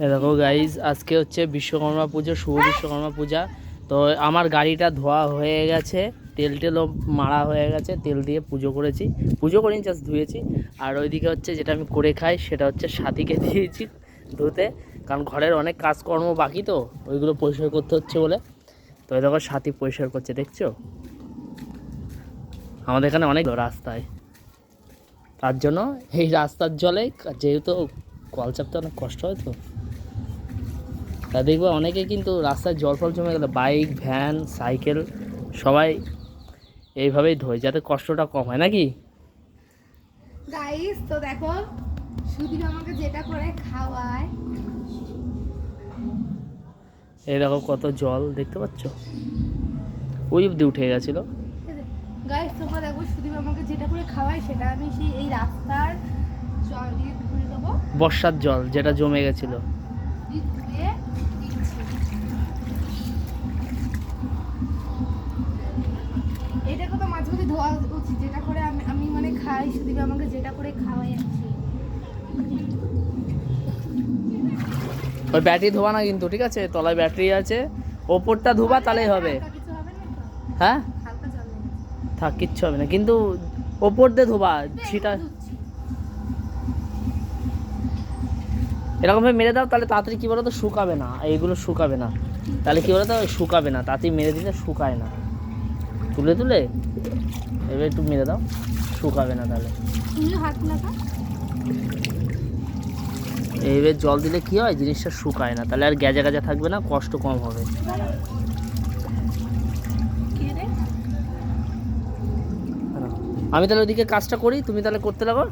দেখো গাইজ আজকে হচ্ছে বিশ্বকর্মা পুজো, শুভ বিশ্বকর্মা পূজা। তো আমার গাড়িটা ধোয়া হয়ে গেছে, তেল টেলও মারা হয়ে গেছে, তেল দিয়ে পুজো করেছি। পুজো করিনি জাস্ট ধুয়েছি। আর ওইদিকে হচ্ছে যেটা আমি করে খাই, সেটা হচ্ছে সাথীকে দিয়েছি ধুতে। কারণ ঘরের অনেক কাজকর্ম বাকি তো, ওইগুলো পরিষ্কার করতে হচ্ছে বলে। তো দেখো সাথী পরিষ্কার করছে, দেখছ? আমাদের এখানে অনেক রাস্তায়। তার জন্য এই রাস্তার জলে যেহেতু কল চাপতে অনেক কষ্ট হয় তো। তা দেখবে অনেকে কিন্তু রাস্তায় জল ফল জমে গেলে বাইক ভ্যান সাইকেল সবাই এইভাবেই ধোয় যাতে কষ্টটা কম হয় নাকি? গাইস তো দেখো সুদীপ আমাকে যেটা করে খাওয়ায়। এই দেখো কত জল দেখতে পাচ্ছ? ওই অব্দি উঠে গেছিল। গাইস তোমরা দেখো সুদীপ আমাকে যেটা করে খাওয়ায় সেটা আমি সেই এই রাস্তার জল দিয়ে ধুয়ে দেবো। বর্ষার জল যেটা জমে গেছিল। এটাকে তো মাঝে মাঝে ধোয়া উচিত যেটা করে আমি আমি মানে খাই সুদীপ আমাকে যেটা করে খাওয়াই আছি ওই ব্যাটারি ধোবা না কিন্তু ঠিক আছে? তলায় ব্যাটারি আছে। ওপরটা ধোবা তাহলেই হবে। হ্যাঁ। থাক কিচ্ছু হবে না। কিন্তু ওপর দিয়ে ধোবা সেটা। এরকমভাবে মেরে দাও তাহলে তাড়াতাড়ি কী বলো তো শুকাবে না। এইগুলো শুকাবে না। তাহলে কী বলো তো শুকাবে না। তাড়াতাড়ি মেরে দিলে শুকায় না। তুলে তুলে। এবার একটু মেরে দাও শুকাবে না তাহলে। এইবার জল দিলে কী হয় জিনিসটা শুকায় না। তাহলে আর গ্যাজা গ্যাজা থাকবে না কষ্ট কম হবে কে রে আমি তাহলে ওদিকে কাজটা করি তুমি তাহলে করতে লাগো।